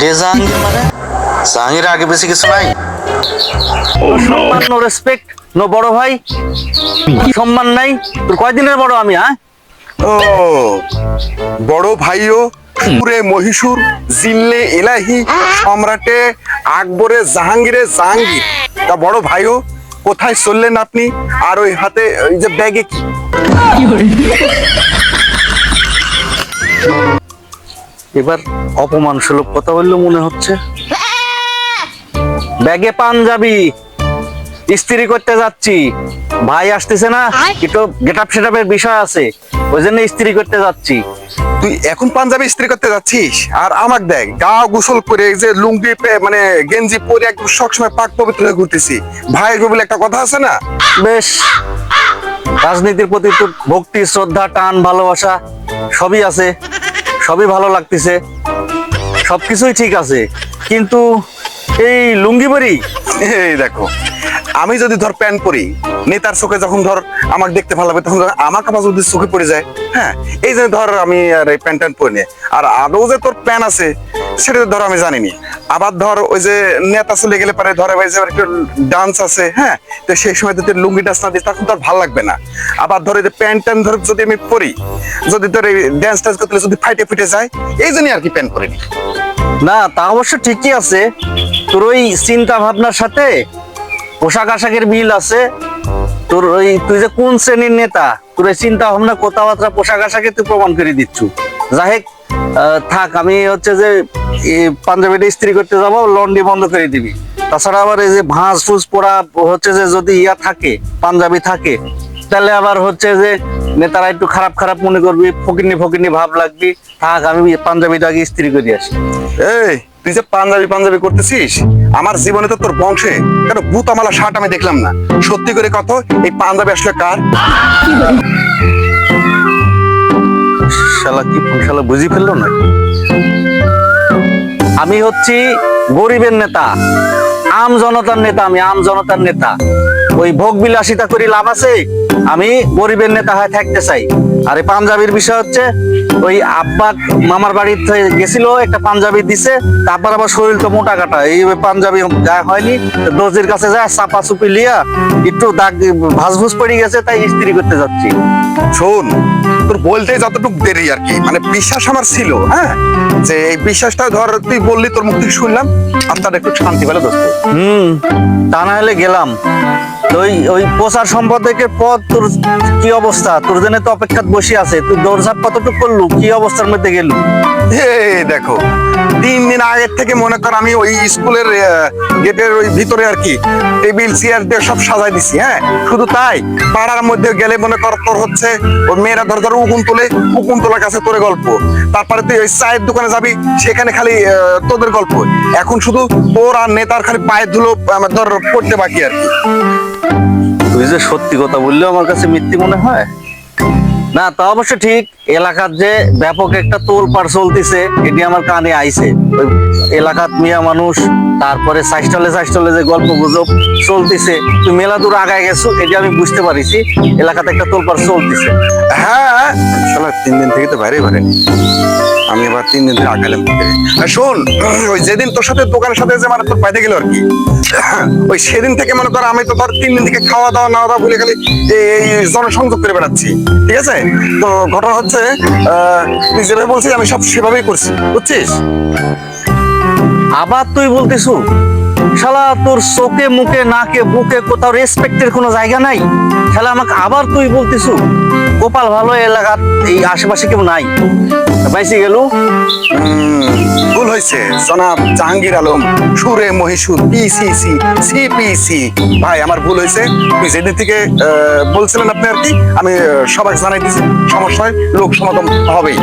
কিরে জাহাঙ্গীর মানে জাহাঙ্গীর আগে বেশি কিছু নাই। সম্মান নো রেসপেক্ট নো বড় ভাই। সম্মান নাই? তোর কয়দিনের বড় আমি হ্যাঁ? ও বড় ভাইও সুরে মহীশূর জিল্লে এলাহি সম্রাটে আকবরে জাহাঙ্গীরে জাহাঙ্গীর। তা বড় ভাইও কোথায় চললেন আপনি? আর ওই হাতে ওই যে ব্যাগে কি? এবার অপমান সুলভ কথা বলল মনে হচ্ছে। ব্যাগে পাঞ্জাবি ইস্ত্রি করতে যাচ্ছি। ভাই আসতেছে না একটু গেট আপ সেটআপের বিষয় আছে ওই জন্য ইস্ত্রি করতে যাচ্ছি। তুই এখন পাঞ্জাবি ইস্ত্রি করতে যাচ্ছিস? আর আমাক দেখ গা গোসল করে যে লুঙ্গি পে- মানে গেঞ্জি পরে একদম সবসময় পাক পবিত্র হয়ে ঘুরতেছি। ভাই বলে একটা কথা আছে না? বেশ রাজনীতির প্রতি তোর ভক্তি শ্রদ্ধা টান ভালোবাসা সবই আছে। সবই ভালো লাগতেছে। সবকিছুই ঠিক আছে। কিন্তু এই লুঙ্গি পরি? এই দেখো, আমি যদি ধর প্যান্ট পরি, নেতার চোখে যখন ধর আমার দেখতে ভালো লাগে তখন আমার কাপড় যদি চোখে পড়ে যায় হ্যাঁ এই যে ধর আমি আর এই প্যান্ট প্যান্ট পরে আর আদৌ যে তোর প্যান্ট আছে, সেটা ধর আমি জানিনি। আবার ধর ওই যে নেতা চলে গেলে পরে ধরে ভাই যে একটু ডান্স আছে হ্যাঁ? তো সেই সময় যদি লুঙ্গি ডান্স না দিস তখন তোর ভালো লাগবে না। আবার ধর যে প্যান্ট ট্যান্ট ধর যদি আমি পরি যদি তোর এই ড্যান্স ট্যান্স করতে যদি ফাইটে ফুটে যায় এই জন্যই আর কি প্যান্ট পরে নি। তা অবশ্য ঠিকই আছে। তোর ওই চিন্তা ভাবনার সাথে পোশাক আশাকের মিল আছে। তোর ওই তুই যে কোন শ্রেণির নেতা তোর ওই চিন্তা ভাবনা কথাবার্তা পোশাক আশাকে তুই প্রমাণ করে দিচ্ছু। যাই হোক, আহ, থাক, আমি হচ্ছে যে পাঞ্জাবিটা ইস্ত্রি করতে যাব, লন্ডি বন্ধ করে দিবি। তাছাড়া আবার এই যে ভাঁজ ফুস পরা হচ্ছে যে, যদি ইয়া থাকে, পাঞ্জাবি থাকে, তাহলে আবার হচ্ছে যে, নেতারা একটু খারাপ খারাপ মনে করবি ফকিনি ফকিনি ভাব লাগবি। থাক, আমি পাঞ্জাবিটা আগে ইস্ত্রি করে আসি। এই, তুই যে পাঞ্জাবি পাঞ্জাবি করতেছিস, আমার জীবনে তো তোর বংশে কেন বুতামালা শার্ট আমি দেখলাম না। সত্যি করে কত, এই পাঞ্জাবি আসলে কার? শালা কি শালা বুঝি ফেলল না আমি হচ্ছি গরিবের নেতা, আম জনতার নেতা আমি, আম জনতার নেতা। ওই ভোগ বিলাসিতা করি লাভ আছে? আমি গরিবের নেতা হয়ে থাকতে চাই। আর এই পাঞ্জাবির বিষয় হচ্ছে ওই আব্বা মামার বাড়িতে গেছিল একটা পাঞ্জাবি দিছে তারপর আবার শরীর তো মোটা কাটা। এই পাঞ্জাবি গায়ে হয়নি দর্জির কাছে যায় চাপা চুপি লিয়া একটু দাগ ভাসভুস পড়ে গেছে তাই ইস্ত্রি করতে যাচ্ছি। শোন তোর বলতে যতটুকু দেরি আর কি মানে বিশ্বাস আমার ছিল হ্যাঁ? যে এই বিশ্বাসটা ধর তুই বললি তোর মুখ থেকে শুনলাম আর তার একটু শান্তি পেলে দোস্ত। হুম তা না হলে গেলাম। ওই ওই প্রচার সম্পাদকের পদ তোর কি অবস্থা? তোর জন্য তো অপেক্ষাত বসে আছে। তুই দৌড়ঝাপ কতটুকু করলু? কি অবস্থার মধ্যে গেলু? দেখো তিন দিন আগের থেকে মনে কর আমি ওই স্কুলের গেটের ওই ভিতরে আর কি, টেবিল, চেয়ার দিয়ে সব সাজাই দিছি হ্যাঁ? শুধু তাই? পাড়ার মধ্যে গেলে মনে কর তোর হচ্ছে, ওই মেয়েরা ধর ধর উকুন তোলে, উকুন তোলার কাছে তোর গল্প। তারপরে তুই ওই চায়ের দোকানে যাবি, সেখানে খালি তোদের গল্প। এখন শুধু তোর আর নেতার খালি পায়ের ধুলো ধর পড়তে বাকি আর কি। তুই যে সত্যি কথা বললেও আমার কাছে মিথ্যে মনে হয়? না, তা অবশ্য ঠিক। এলাকার যে ব্যাপক একটা তোলপাড় চলতেছে, এটি আমার কানে আইছে। ওই এলাকাত মিয়া মানুষ, তারপরে সাইস্টলে সাইস্টলে যে গল্প গুজব চলতেছে তুই মেলা দূর আগায় গেছো, এটি আমি বুঝতে পারিছি, এলাকাতে একটা তোলপাড় চলতেছে। হ্যাঁ তিন দিন থেকে তো বাইরে বাইরে আমি এবার তিন দিন থেকে আগালাম শোন, ওই যেদিন তোর সাথে দোকানের সাথে যে মানে তোর পাইতে গেল আর কি, ওই সেদিন থেকে মনে কর আমি তো ধর তিন দিন থেকে খাওয়া দাওয়া না দাওয়া বলে খালি এই জনসংযোগ করে বেড়াচ্ছি, ঠিক আছে? তো ঘটনা হচ্ছে নিজেরাই বলছিস, আমি সব সেভাবেই করছি, বুঝছিস? আবার তুই বলতেছু, শালা, তোর চোখে, মুখে, নাকে, বুকে কোথাও রেসপেক্টের কোনো জায়গা নাই? শালা, আমাকে আবার তুই বলতেছু, গোপাল ভালো এলাকার এই আশেপাশে কেউ নাই? বাইসে গেল? হয়েছে জনাব জাহাঙ্গীর আলম, সুরে মহীশূর পিসিসি সিপিসি ভাই, আমার ভুল হয়েছে। তুই যেদিন থেকে বলছিলেন আপনি আর কি, আমি সবাই জানাই দিয়েছি। সমস্যায় লোক সমাগম হবেই।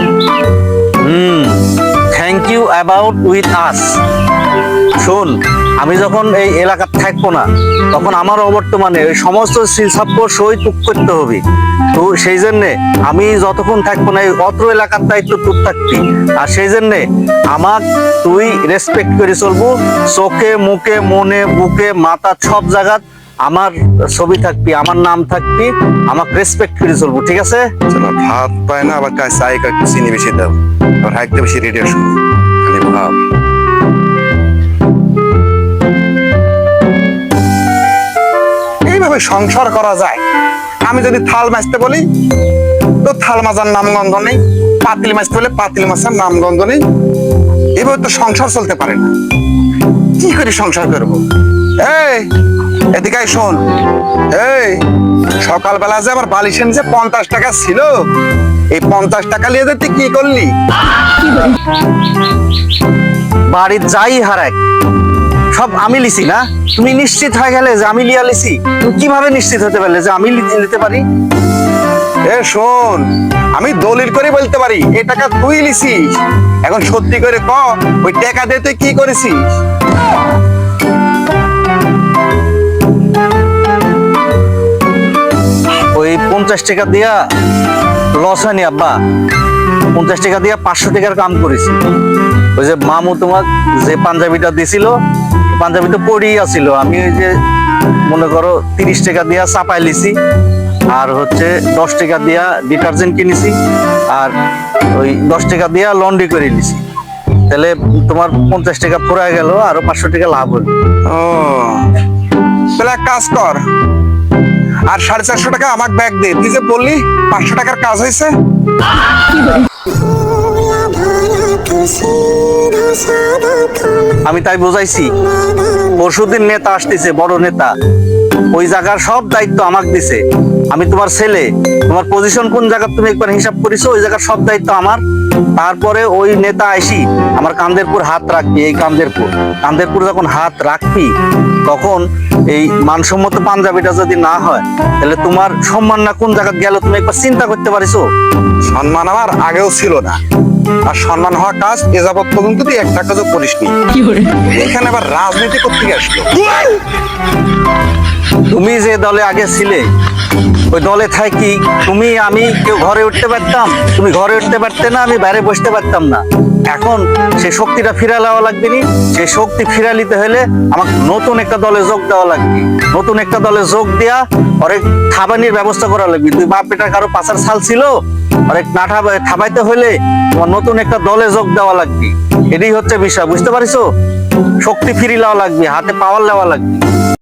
হুম thank you about with us শোন, আমি যখন এই এলাকার থাকব না, তখন আমার অবর্তমানে সমস্ত শিলসাপ্য সই করতে হবে। তো সেই জন্য আমি যতক্ষণ থাকব না অত্র এলাকার দায়িত্ব তোর থাকবি। আর সেই জন্য আমার তুই রেসপেক্ট করে চলবো। চোখে, মুখে, মনে, বুকে, মাথা সব জায়গা আমার ছবি থাকবি, আমার নাম থাকবি, আমাকে রেসপেক্ট করে চলবো, ঠিক আছে? ভাত পায় না, আবার কাজ চাই কাজ চিনি বেশি দাও। আর হাইতে বেশি রেডিয়েশন খালি ভাব এইভাবে সংসার করা যায়। আমি যদি থাল মাছতে বলি, তো থাল মাজার নামগন্ধ নেই, পাতিল মাছতে বলে পাতিল মাছের নাম নামগন্ধ নেই। এভাবে তো সংসার চলতে পারে না। কি করে সংসার করব? এই, এদিকে শোন। এই, সকালবেলা যে আমার বালিশেন যে পঞ্চাশ টাকা ছিল, এই পঞ্চাশ টাকা নিয়ে তুই কি করলি? বাড়ির যাই হারাক সব আমি লিছি না? তুমি নিশ্চিত হয়ে গেলে যে আমি লিয়া লিছি? তুমি কীভাবে নিশ্চিত হতে পারলে যে আমি নিতে পারি? এ শোন আমি দলিল করে বলতে পারি এ টাকা তুই লিছিস। এখন সত্যি করে ক ওই টাকা দিয়ে তুই কি করেছিস? ওই পঞ্চাশ টাকা দিয়া লস হয়নি আব্বা। পঞ্চাশ টাকা দিয়া পাঁচশো টাকার কাম করেছি। ওই যে মামু তোমাক যে পাঞ্জাবিটা দিছিল পাঞ্জাবিটা পরেই আছিল। আমি ওই যে, মনে করো, তিরিশ টাকা দিয়া চাপাই লিছি, আর হচ্ছে দশ টাকা দিয়া ডিটারজেন্ট কিনেছি, আর ওই দশ টাকা দিয়া লন্ড্রি করে নিছি। তাহলে তোমার পঞ্চাশ টাকা ফুরায় গেল, আরও পাঁচশো টাকা লাভ হলো। ও, তাহলে এক কাজ কর, আর সাড়ে চারশো টাকা আমার ব্যাগ দে। তুই যে বললি, পাঁচশো টাকার কাজ হয়েছে। আমি তাই বুঝাইছি। পরশুদিন নেতা আসতেছে, বড় নেতা। ওই জায়গার সব দায়িত্ব আমাকে দিছে। আমি তোমার ছেলে, তোমার পজিশন কোন জায়গা তুমি একবার হিসাব করেছ, ওই জায়গার সব দায়িত্ব আমার। তারপরে ওই নেতা আইসি, আমার কান্দেরপুর হাত রাখবি, এই কান্দেরপুর। কান্দেরপুর যখন হাত রাখবি, তখন এই মানসম্মত পাঞ্জাবিটা যদি না হয়, তাহলে তোমার সম্মান না কোন জায়গা গেল তুমি একবার চিন্তা করতে পারিছো? সম্মান আমার আগেও ছিল না। আর সম্মান হওয়া কাজ এ যাবৎ পর্যন্ত তুই একটা কাজও করিসনি এখানে আবার রাজনীতি করতে আসলো। তুমি যে দলে আগে ছিলে ওই দলে থাকি তুমি, আমি কেউ ঘরে উঠতে পারতাম? তুমি ঘরে উঠতে পারতে না, আমি বাইরে বসতে পারতাম না। এখন সেই শক্তিটা ফিরা দেওয়া লাগবে নি? সেই শক্তি ফিরা নিতে হলে আমাকে নতুন একটা দলে যোগ দেওয়া লাগবে। নতুন একটা দলে যোগ দেয়া অনেক থাবানির ব্যবস্থা করা লাগবে। তুই বাপ বেটার কারও পাশার ছাল ছিল অনেক না থাবাইতে হলে তোমার নতুন একটা দলে যোগ দেওয়া লাগবে। এটাই হচ্ছে বিষয়, বুঝতে পারিছো? শক্তি ফিরি নেওয়া লাগবে, হাতে পাওয়ার নেওয়া লাগবে।